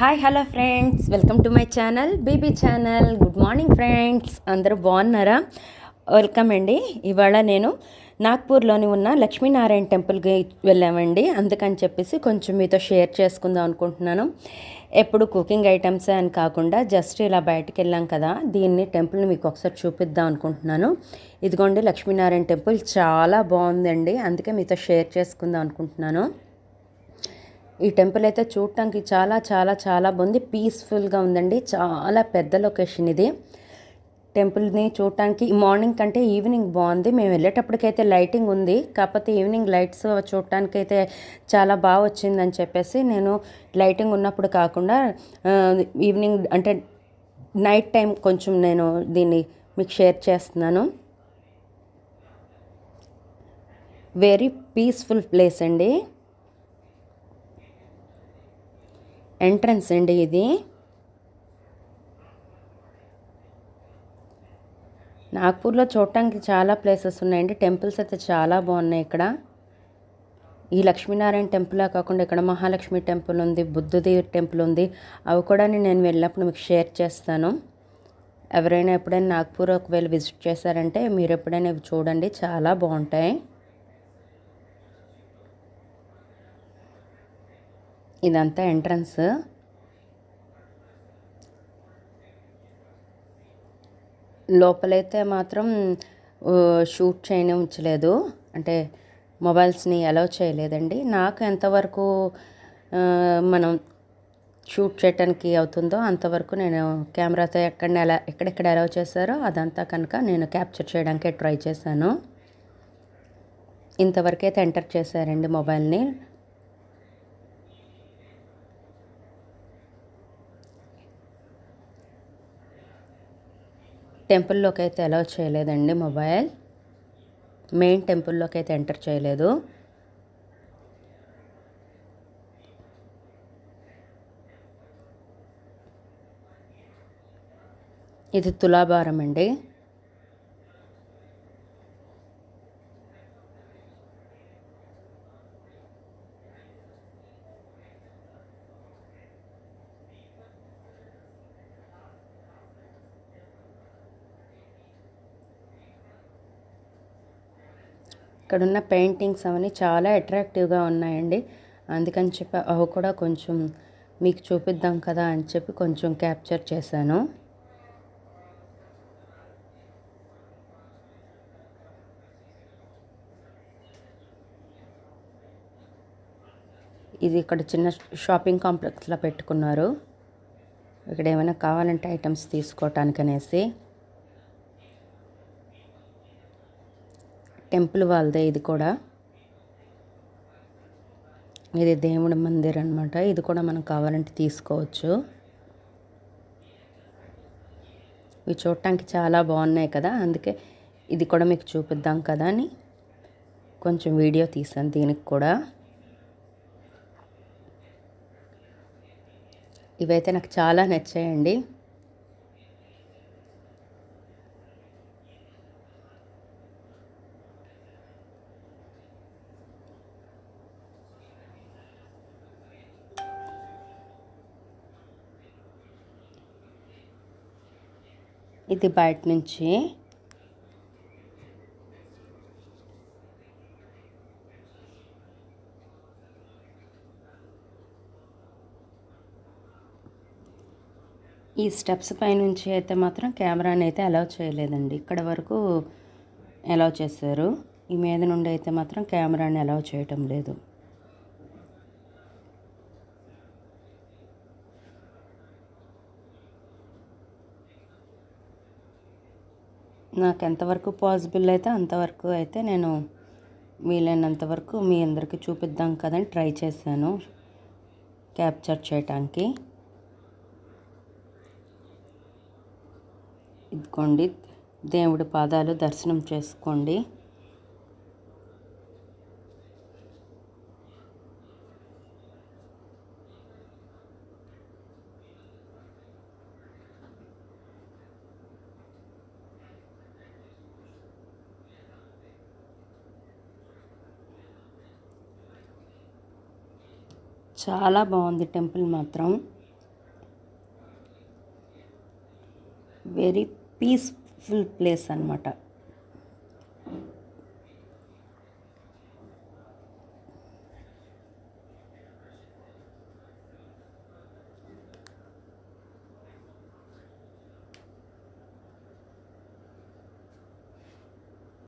Hi hello friends welcome to my channel BB channel good morning friends అందరూ బాగున్నారా? Welcome అండి. ఇవాళ నేను నాగ్పూర్లోని ఉన్న లక్ష్మీనారాయణ టెంపుల్కి వెళ్ళామండి. అందుకని చెప్పేసి కొంచెం మీతో షేర్ చేసుకుందాం అనుకుంటున్నాను. ఎప్పుడు కుకింగ్ ఐటమ్స్ అని కాకుండా జస్ట్ ఇలా బయటికి వెళ్ళాం కదా దీన్ని టెంపుల్ని మీకు ఒకసారి చూపిద్దాం అనుకుంటున్నాను. ఇదిగోండి లక్ష్మీనారాయణ టెంపుల్ చాలా బాగుందండి. అందుకే మీతో షేర్ చేసుకుందాం అనుకుంటున్నాను. ఈ టెంపుల్ అయితే చూడటానికి చాలా చాలా చాలా బాగుంది. పీస్ఫుల్గా ఉందండి. చాలా పెద్ద లొకేషన్ ఇది. టెంపుల్ని చూడటానికి మార్నింగ్ కంటే ఈవినింగ్ బాగుంది. మేము వెళ్ళేటప్పటికైతే లైటింగ్ ఉంది. కాకపోతే ఈవినింగ్ లైట్స్ చూడటానికి అయితే చాలా బాగా వచ్చిందని చెప్పేసి నేను లైటింగ్ ఉన్నప్పుడు కాకుండా ఈవినింగ్ అంటే నైట్ టైం కొంచెం నేను దీన్ని మీకు షేర్ చేస్తున్నాను. వెరీ పీస్ఫుల్ ప్లేస్ అండి. ఎంట్రన్స్ అండి ఇది. నాగ్పూర్లో చూడటానికి చాలా ప్లేసెస్ ఉన్నాయండి. టెంపుల్స్ అయితే చాలా బాగున్నాయి ఇక్కడ. ఈ లక్ష్మీనారాయణ టెంపులే కాకుండా ఇక్కడ మహాలక్ష్మి టెంపుల్ ఉంది బుద్ధుది టెంపుల్ ఉంది. అవి కూడా నేను వెళ్ళినప్పుడు మీకు షేర్ చేస్తాను. ఎవరైనా ఎప్పుడైనా నాగ్పూర్ ఒకవేళ విజిట్ చేశారంటే మీరు ఎప్పుడైనా ఇవి చూడండి చాలా బాగుంటాయి. ఇదంతా ఎంట్రన్స్. లోపలైతే మాత్రం షూట్ చేయని ఉంచలేదు అంటే మొబైల్స్ని అలౌ చేయలేదండి. నాకు ఎంతవరకు మనం షూట్ చేయడానికి అవుతుందో అంతవరకు నేను కెమెరాతో ఎక్కడ ఎలా ఎక్కడెక్కడ అలౌ చేశారో అదంతా కనుక నేను క్యాప్చర్ చేయడానికి ట్రై చేశాను. ఇంతవరకు అయితే ఎంటర్ చేశారండి మొబైల్ని. టెంపుల్లోకి అయితే అలౌ చేయలేదండి మొబైల్. మెయిన్ టెంపుల్లోకి అయితే ఎంటర్ చేయలేదు. ఇది తులాభారం అండి ఇక్కడ ఉన్న పెయింటింగ్స్ అవన్నీ చాలా అట్రాక్టివ్గా ఉన్నాయండి. అందుకని చెప్పి అవి కూడా కొంచెం మీకు చూపిద్దాం కదా అని చెప్పి కొంచెం క్యాప్చర్ చేశాను. ఇది ఇక్కడ చిన్న షాపింగ్ కాంప్లెక్స్లో పెట్టుకున్నారు. ఇక్కడ ఏమైనా కావాలంటే ఐటమ్స్ తీసుకోవటానికి టెంపుల్ వాళ్ళదే ఇది కూడా. ఇది దేవుడి మందిర్ అనమాట ఇది కూడా మనం కావాలంటే తీసుకోవచ్చు. ఇవి చూడటానికి చాలా బాగున్నాయి కదా. అందుకే ఇది కూడా మీకు చూపిద్దాం కదా అని కొంచెం వీడియో తీసాను దీనికి కూడా. ఇవైతే నాకు చాలా నచ్చాయండి. ఇది బయట నుంచి. ఈ స్టెప్స్ పైనుంచి అయితే మాత్రం కెమెరాని అయితే అలౌ చేయలేదండి. ఇక్కడ వరకు అలౌ చేశారు. ఈ మీద నుండి అయితే మాత్రం కెమెరాని అలౌ చేయటం లేదు. నాకు ఎంతవరకు పాసిబుల్ అయితే అంతవరకు అయితే నేను వీలైనంత వరకు మీ అందరికీ చూపిద్దాం కదని ట్రై చేశాను క్యాప్చర్ చేయటానికి. ఇదిగోండి దేవుడి పాదాలు దర్శనం చేసుకోండి. చాలా బాగుంది టెంపుల్ మాత్రం. వెరీ పీస్ఫుల్ ప్లేస్ అనమాట